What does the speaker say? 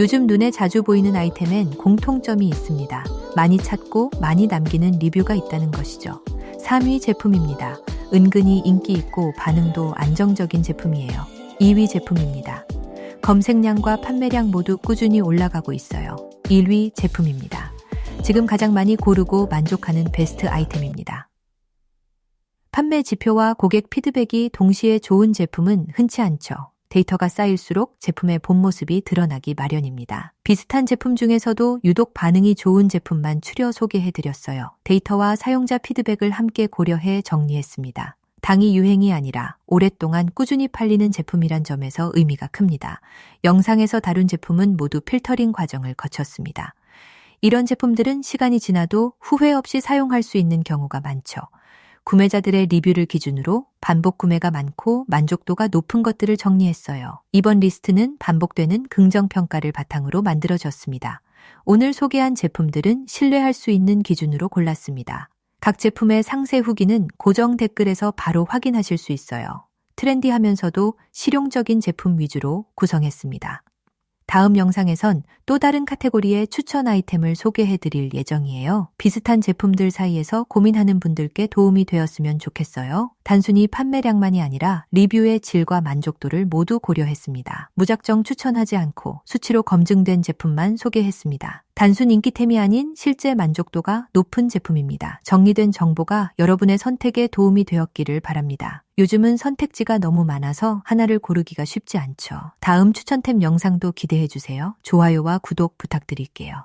요즘 눈에 자주 보이는 아이템엔 공통점이 있습니다. 많이 찾고 많이 남기는 리뷰가 있다는 것이죠. 3위 제품입니다. 은근히 인기 있고 반응도 안정적인 제품이에요. 2위 제품입니다. 검색량과 판매량 모두 꾸준히 올라가고 있어요. 1위 제품입니다. 지금 가장 많이 고르고 만족하는 베스트 아이템입니다. 판매 지표와 고객 피드백이 동시에 좋은 제품은 흔치 않죠. 데이터가 쌓일수록 제품의 본 모습이 드러나기 마련입니다. 비슷한 제품 중에서도 유독 반응이 좋은 제품만 추려 소개해드렸어요. 데이터와 사용자 피드백을 함께 고려해 정리했습니다. 당이 유행이 아니라 오랫동안 꾸준히 팔리는 제품이란 점에서 의미가 큽니다. 영상에서 다룬 제품은 모두 필터링 과정을 거쳤습니다. 이런 제품들은 시간이 지나도 후회 없이 사용할 수 있는 경우가 많죠. 구매자들의 리뷰를 기준으로 반복 구매가 많고 만족도가 높은 것들을 정리했어요. 이번 리스트는 반복되는 긍정평가를 바탕으로 만들어졌습니다. 오늘 소개한 제품들은 신뢰할 수 있는 기준으로 골랐습니다. 각 제품의 상세 후기는 고정 댓글에서 바로 확인하실 수 있어요. 트렌디하면서도 실용적인 제품 위주로 구성했습니다. 다음 영상에선 또 다른 카테고리의 추천 아이템을 소개해 드릴 예정이에요. 비슷한 제품들 사이에서 고민하는 분들께 도움이 되었으면 좋겠어요. 단순히 판매량만이 아니라 리뷰의 질과 만족도를 모두 고려했습니다. 무작정 추천하지 않고 수치로 검증된 제품만 소개했습니다. 단순 인기템이 아닌 실제 만족도가 높은 제품입니다. 정리된 정보가 여러분의 선택에 도움이 되었기를 바랍니다. 요즘은 선택지가 너무 많아서 하나를 고르기가 쉽지 않죠. 다음 추천템 영상도 기대해 주세요. 좋아요와 구독 부탁드릴게요.